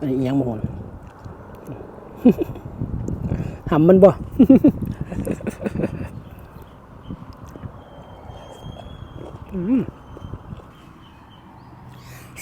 อันนี้อิหยังโมโหหำมันบ่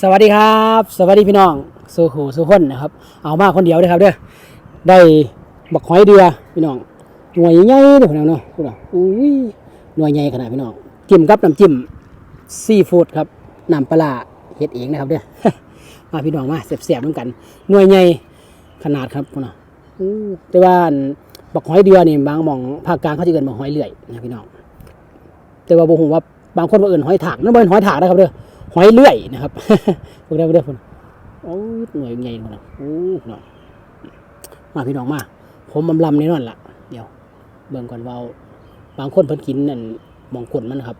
สวัสดีครับ สวัสดีพี่น้องสู่หูสู่คนนะครับ เอามาคนเดียวเลยครับเด้อได้บักหอยเดือพี่น้องหน่วยใหญ่เด้อพี่น้องเนาะพี่น้องอุ้ยหน่วยใหญ่ขนาดพี่น้องจิ้มกับน้ำจิ้มซีฟู้ดครับน้ำปลาเฮ็ดเองนะครับเด้อ มาพี่น้องมาเสียบๆน้ำกันหน่วยใหญ่ขนาดครับพี่น้องอู้แต่ว่าบักหอยเดือนี่บางมองภาคกลางเขาจะเอิ้นบักหอยเลื่อยนะพี่น้องแต่ว่าบ่ฮู้ว่าบางคนว่าเอินหอยถากนั่นบ่เป็นหอยถากนะครับเด้อหอยเลื่อยนะครับพวกเด้อพวกเด้อพุ่นโอ้ยหน่วยใหญ่พุ่นนะโอ้พี่น้องมาพี่น้องมา ผมลำๆแน่นอนล่ะเดี๋ยวเบิ่งก่อนว่าเอาบางคนเพิ่นกินนั่นมองขนมันนครับ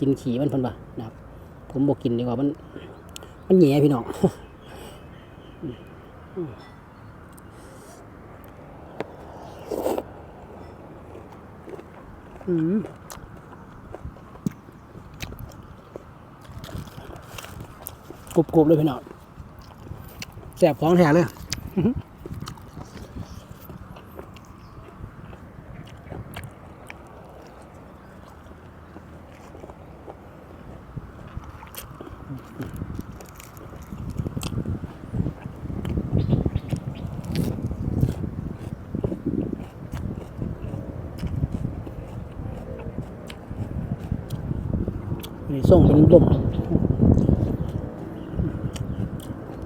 กินขี้มันเพิ่นว่านะครับ ผมบ่กินดีกว่ามัน มันแย่พี่น้องอืมกรุบๆเลยพี่น้องแสบของแท้เลย ส่งเป็นลม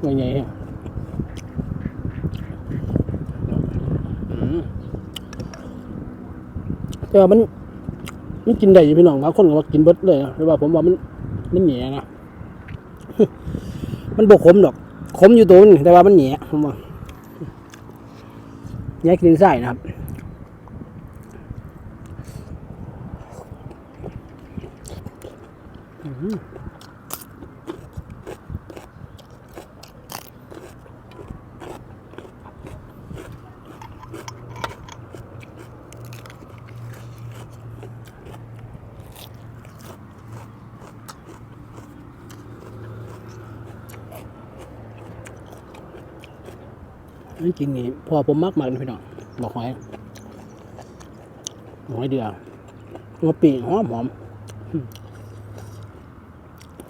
ว่าไงฮะอืมแต่ว่ามันมันกินได้อยู่พี่น้องบางคนก็ว่ากินเบิดเลยนะแต่ว่าผมว่ามันมันแหน่นะมันบกขมดอก ขมอยู่ตัวนึงแต่ว่ามันแหน่ผมว่าแหน่กินไส้นะครับ นั่นจริงนี่พอผมมักมากเลยพี่น้องบอกหอยหอยเดือหัวปีหอมหอมอืม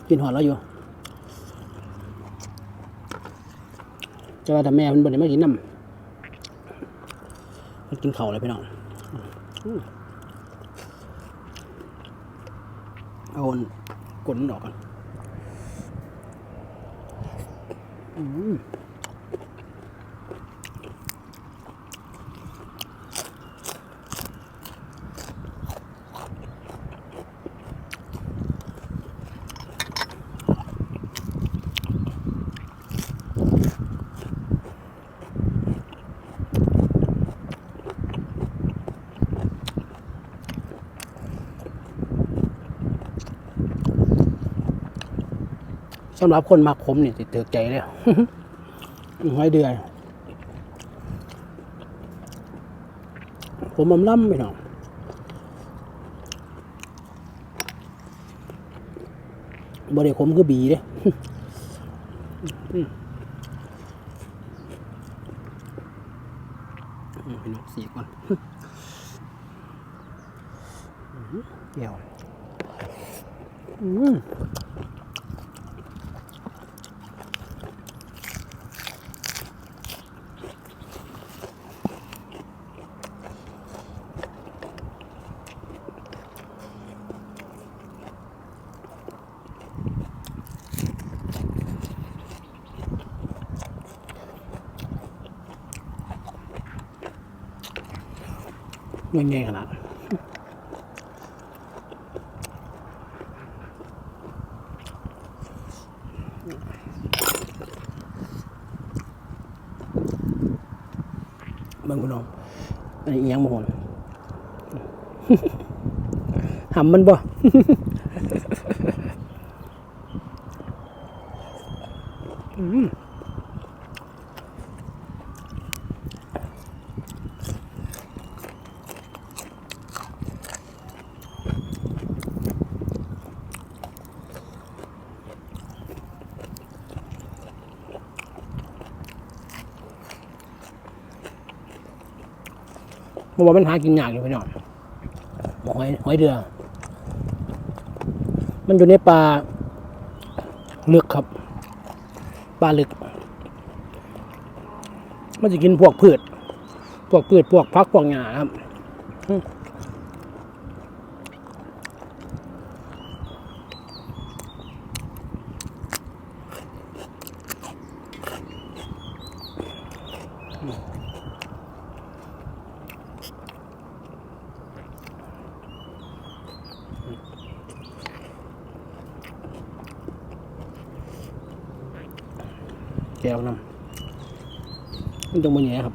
กินหอดแล้วอยู่จะว่าทำแม่มันบ่ได้มากินน้ำมันกินเข่าเลยพี่น้องเอาอันกลนมันออกก่อนอืม สำหรับคนมาขมเนี่ยติดเตือกใจเลยห้อยเดือย ผมอำล่ำไปหน่อยบริขมคือบีเด้อืมอืมพี่น้องสีก่อนเกี่ยวอืม เงินใหญ่ขนาดนั้นเบางคุณน้องอันนี้อิหยังโมโหนหำมันบ่อืม เพราะว่ามันหากินยากอยู่พี่น้องหอยหอยเดือ มันอยู่ในป่าลึกครับป่าลึก มันจะกินพวกพืช พวกพืชพวกพักพวกหญ้าครับ ก้วน้ำมันจงมันแย่ครับ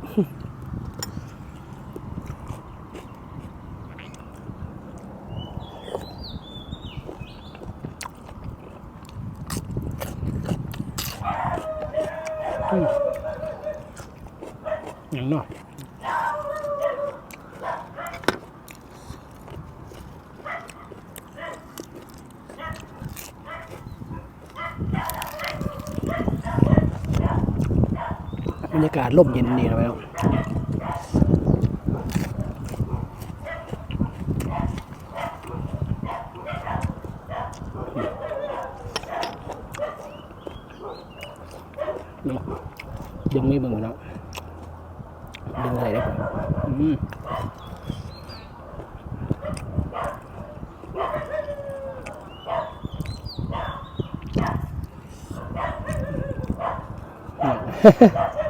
อย่างเนาะ บรรยากาศร่มเย็นดีนะพี่น้องนี่ยังไม่เบิ่งน้องดึงอะไรได้ผมอืมก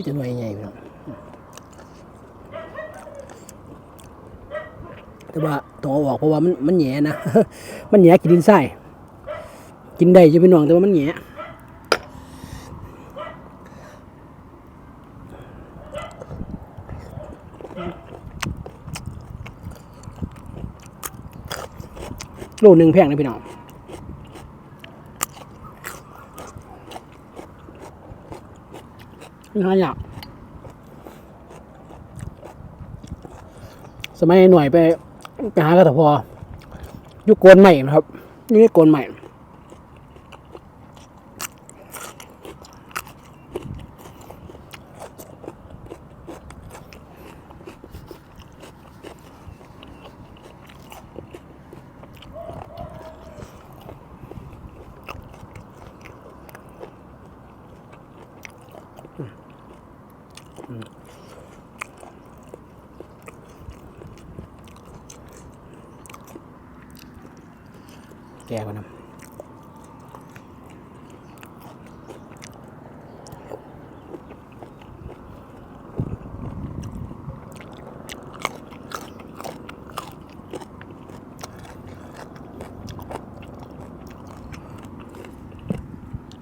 มีแต่หน่วยใหญ่พี่น้องแต่ว่าต้องเอาออกเพราะว่ามันมันแหย่นะ มันแหย่กินดินทรายกินได้จะพี่น้องแต่ว่ามันแหย่โลหนึ่งแพงนะพี่น้อง ไม่ หายากสมัยหน่วยไปไปหากระถพออยุคโกนใหม่นะครับนี่โกนใหม่ แกกว่าน้ำ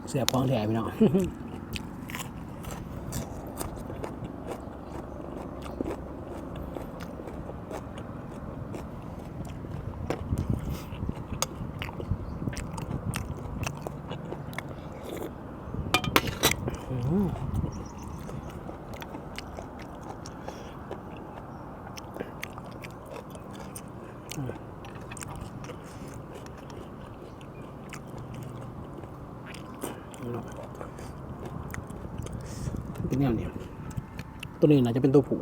เสียบของแถมพี่น้อง เป็นแนวนี้ตัวนี้น่าจะเป็นตัวผู้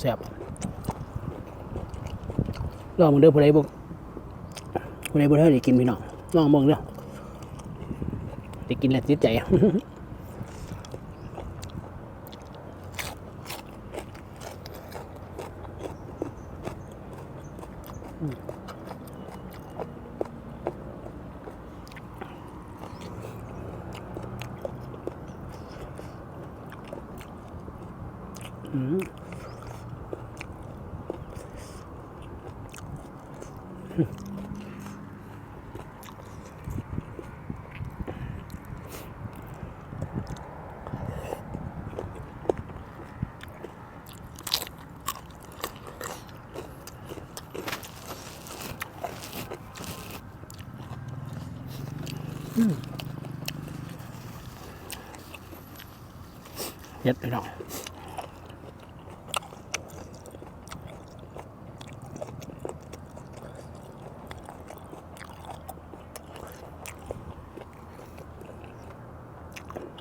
แซ่บลองมึงเด้อผู้ใดบ่ผู้ใดบ่ได้ได้กินพี่น้องลองมึงเด้อได้กินแล้วติดใจอืม อืมเย็ดไปหน่อย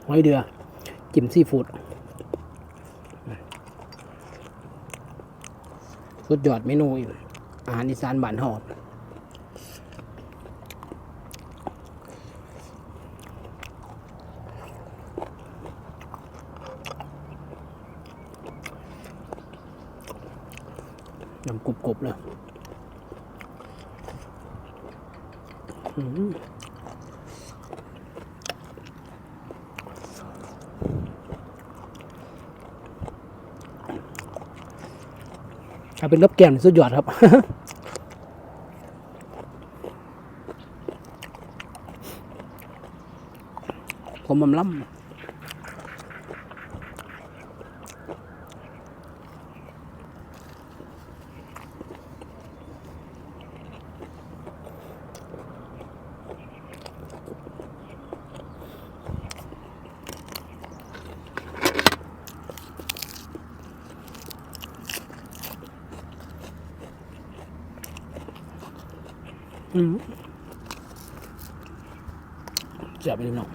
หอยเดือ จิ้มซีฟู้ดสุดยอดเมนูอีกอาหารอีสานบ้านหอด น้ำกรุบๆเลยอือหือถ้าเป็นรับแก้มนี่สุดยอดครับผมบำล้ำ อืม เจ็บไปเลยน้อง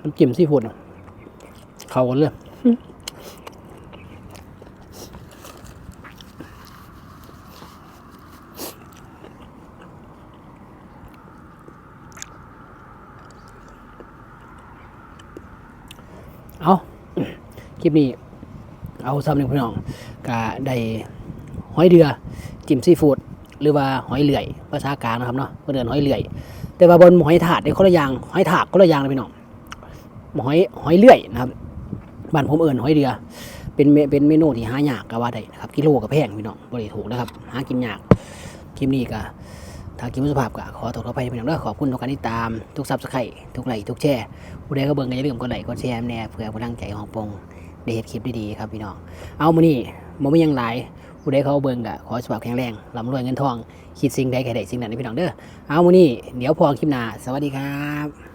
น้ำจิ้มซีฟู้ดเข้ากันเลยเอาคลิปนี้ เอาซ้ำหนึ่งพี่น้อง ก็ได้หอยเดือจิ้มซีฟู้ดหรือว่าหอยเหลื่อยภาษากลางนะครับเนาะเพื่อนเอนหอยเหลื่อย แต่ว่าบนหอยถาดในคนละอย่างหอยถากคนละอย่างเลยพี่น้องหอยหอยเลื่อยนะครับบ้านผมเอิญหอยเดือเป็นเป็นเมนูที่หายากก็ว่าได้นะครับกิโลก็แพงพี่น้องบริถูกนะครับหากินยากคลิปนี้ก็ทากิมสุภาพก็ขอตัวขอไปพี่น้องเด้อขอบคุณทุกการติดตามทุกซับสไครต์ทุกไลค์ทุกแชร์ผู้ใดก็เบิ่งก็อย่าลืมกดไลค์กดแชร์แน่เพื่อพลังใจของปงได้เฮ็ดคลิปดีๆครับพี่น้องเอามื้อนี้ บ่มียังหลายผู้ใดเขาเบิ่งก็ขอสุขภาพแข็งแรงร่ำรวยเงินทอง คิดสิ่งใดแค่ใดสิ่งนั้นนพี่น้องเด้อเอามื้อนี้เดี๋ยวพอคลิปหน้าสวัสดีครับ